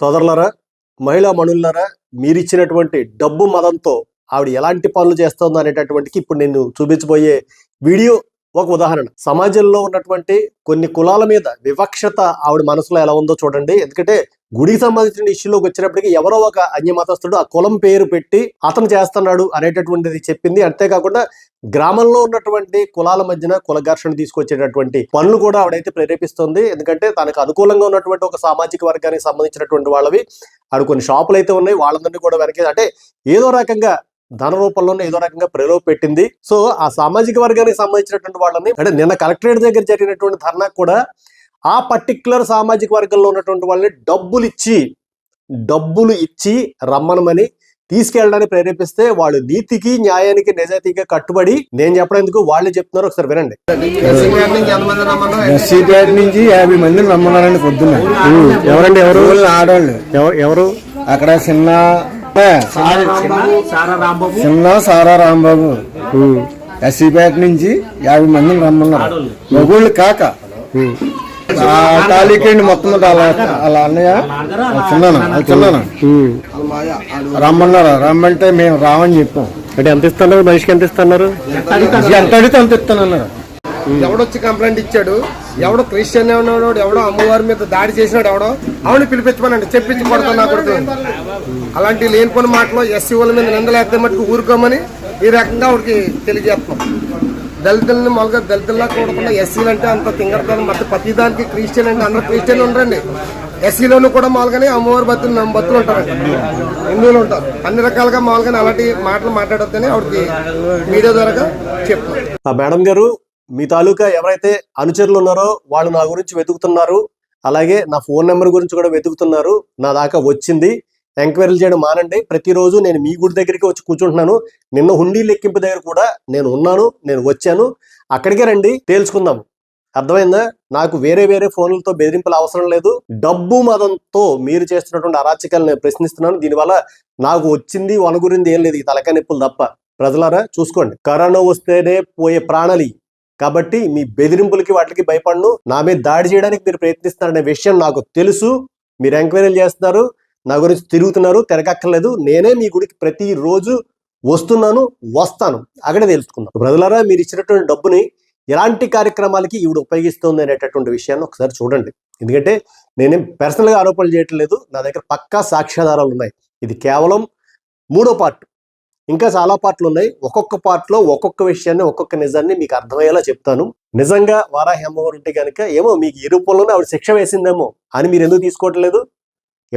సోదరులరా మహిళా మనులారా మీరిచ్చినటువంటి డబ్బు మదంతో ఆవిడ ఎలాంటి పనులు చేస్తుందో అనేటటువంటికి ఇప్పుడు నేను చూపించబోయే వీడియో ఒక ఉదాహరణ. సమాజంలో ఉన్నటువంటి కొన్ని కులాల మీద వివక్షత ఆవిడ మనసులో ఎలా ఉందో చూడండి. ఎందుకంటే గుడికి సంబంధించిన ఇష్యూలోకి వచ్చినప్పటికీ ఎవరో ఒక అన్యమతస్థుడు ఆ కులం పేరు పెట్టి అతను చేస్తున్నాడు అనేటటువంటిది చెప్పింది. అంతేకాకుండా గ్రామంలో ఉన్నటువంటి కులాల మధ్యన కుల ఘర్షణ తీసుకొచ్చేటటువంటి పనులు కూడా ఆవిడైతే ప్రేరేపిస్తుంది. ఎందుకంటే తనకు అనుకూలంగా ఉన్నటువంటి ఒక సామాజిక వర్గానికి సంబంధించినటువంటి వాళ్ళవి. ఆడు కొన్ని షాపులు అయితే ఉన్నాయి. వాళ్ళందరినీ కూడా వెనక అంటే ఏదో రకంగా ధన రూపంలోనే ఏదో రకంగా ప్రలోభ పెట్టింది. సో ఆ సామాజిక వర్గానికి సంబంధించినటువంటి వాళ్ళని అంటే నిన్న కలెక్టరేట్ దగ్గర జరిగినటువంటి ధర్నా కూడా ఆ పర్టికులర్ సామాజిక వర్గంలో ఉన్నటువంటి వాళ్ళని డబ్బులు ఇచ్చి డబ్బులు ఇచ్చి రమ్మనమని తీసుకెళ్ళడానికి ప్రేరేపిస్తే వాళ్ళు నీతికి న్యాయానికి నిజాయితీగా కట్టుబడి నేను చెప్పడానికి వాళ్ళే చెప్తున్నారు. ఒకసారి వినండి. ఎస్సీపేట నుంచి యాభై మందిని రమ్మన్నారండి పొద్దున్న. ఎవరండి ఎవరు? ఆడవాళ్ళు. ఎవ- ఎవరు? అక్కడ చిన్న చిన్న సారా రాంబాబు. ఎస్సీపేట నుంచి యాభై మందిని రమ్మన్నారు. మగోళ్ళు కాక. ఆ తాలూకండి మొత్తం అలా అలా అన్నయ్య? చిన్నాను? అది చిన్నాను? రమ్మన్నారు? రమ్మంటే మేము రామని చెప్పాం. అంటే ఎంత ఇస్తున్నారు? మనిషికి ఎంత ఇస్తున్నారు? ఎంత అడిగితే అంత ఇస్తానన్నారు. ఎవడొచ్చి కంప్లైంట్ ఇచ్చాడు? ఎవడో క్రిస్టియన్ ఉన్నాడు? ఎవడో అమ్మవారి మీద దాడి చేసినాడు ఎవడో? ఆవిడ పిలిపించమనండి. చెప్పించి కొడతాను నా కొడుకు అలాంటి లేనిపోని మాటలు ఎస్సీ వాళ్ళ మీద నిందలేస్తే మటుకు ఊరుకోమని ఈ రకంగా ఆవిడకి తెలియజేస్తున్నాం. దళితుల్ని మొదలుగా దళితుల్లా చూడకుండా ఎస్సీలు అంటే అంత తింగరతనం. మొత్తం ప్రతిదానికి క్రిస్టియన్ అంటే అందరూ క్రిస్టియన్ ఉండరండి. ఎస్సీలోనూ కూడా మామూలుగానే అమ్మవారి భక్తులు భక్తులు ఉంటారండి హిందువులు ఉంటారు. అన్ని రకాలుగా మామూలుగానే అలాంటి మాటలు మాట్లాడొద్దని ఆవిడకి మీడియా ద్వారా చెప్తున్నాం ఆ మేడం గారు మీ తాలూకా ఎవరైతే అనుచరులు ఉన్నారో వాళ్ళు నా గురించి వెతుకుతున్నారు. అలాగే నా ఫోన్ నెంబర్ గురించి కూడా వెతుకుతున్నారు. నా దాకా వచ్చింది. ఎంక్వైరీలు చేయడం మానండి. ప్రతిరోజు నేను మీ గుడి దగ్గరికి వచ్చి కూర్చుంటున్నాను. నిన్న హుండీ లెక్కింపు దగ్గర కూడా నేను ఉన్నాను నేను వచ్చాను. అక్కడికే రండి తేల్చుకుందాం. అర్థమైందా? నాకు వేరే వేరే ఫోన్లతో బెదిరింపులు అవసరం లేదు. డబ్బు మదంతో మీరు చేస్తున్నటువంటి అరాచకాలు నేను ప్రశ్నిస్తున్నాను. దీనివల్ల నాకు వచ్చింది వనగురింది ఏం లేదు ఈ తలకాయ నొప్పులు తప్ప. ప్రజలారా చూసుకోండి. కరోనా వస్తేనే పోయే ప్రాణాలి. కాబట్టి మీ బెదిరింపులకి వాటికి భయపడను. నా మీద దాడి చేయడానికి మీరు ప్రయత్నిస్తున్నారనే విషయం నాకు తెలుసు. మీరు ఎంక్వైరీలు చేస్తున్నారు. నా గురించి తిరుగుతున్నారు తిరగక్కర్లేదు. నేనే మీ గుడికి ప్రతిరోజు వస్తున్నాను వస్తాను. అక్కడే తెలుసుకుందాం. ప్రజలారా మీరు ఇచ్చినటువంటి డబ్బుని ఎలాంటి కార్యక్రమాలకి ఈవిడ ఉపయోగిస్తుంది అనేటటువంటి విషయాన్ని ఒకసారి చూడండి. ఎందుకంటే నేనేం పర్సనల్గా ఆరోపణలు చేయట్లేదు నా దగ్గర పక్కా సాక్ష్యాధారాలు ఉన్నాయి. ఇది కేవలం మూడో పార్ట్. ఇంకా చాలా పార్ట్లు ఉన్నాయి. ఒక్కొక్క పార్ట్లో ఒక్కొక్క విషయాన్ని ఒక్కొక్క నిజాన్ని మీకు అర్థమయ్యేలా చెప్తాను. నిజంగా వారాహి అమ్మవారు ఉంటే కనుక ఏమో మీకు ఈ రూపంలోనే ఆవిడ శిక్ష వేసిందేమో అని మీరు ఎందుకు తీసుకోవట్లేదు?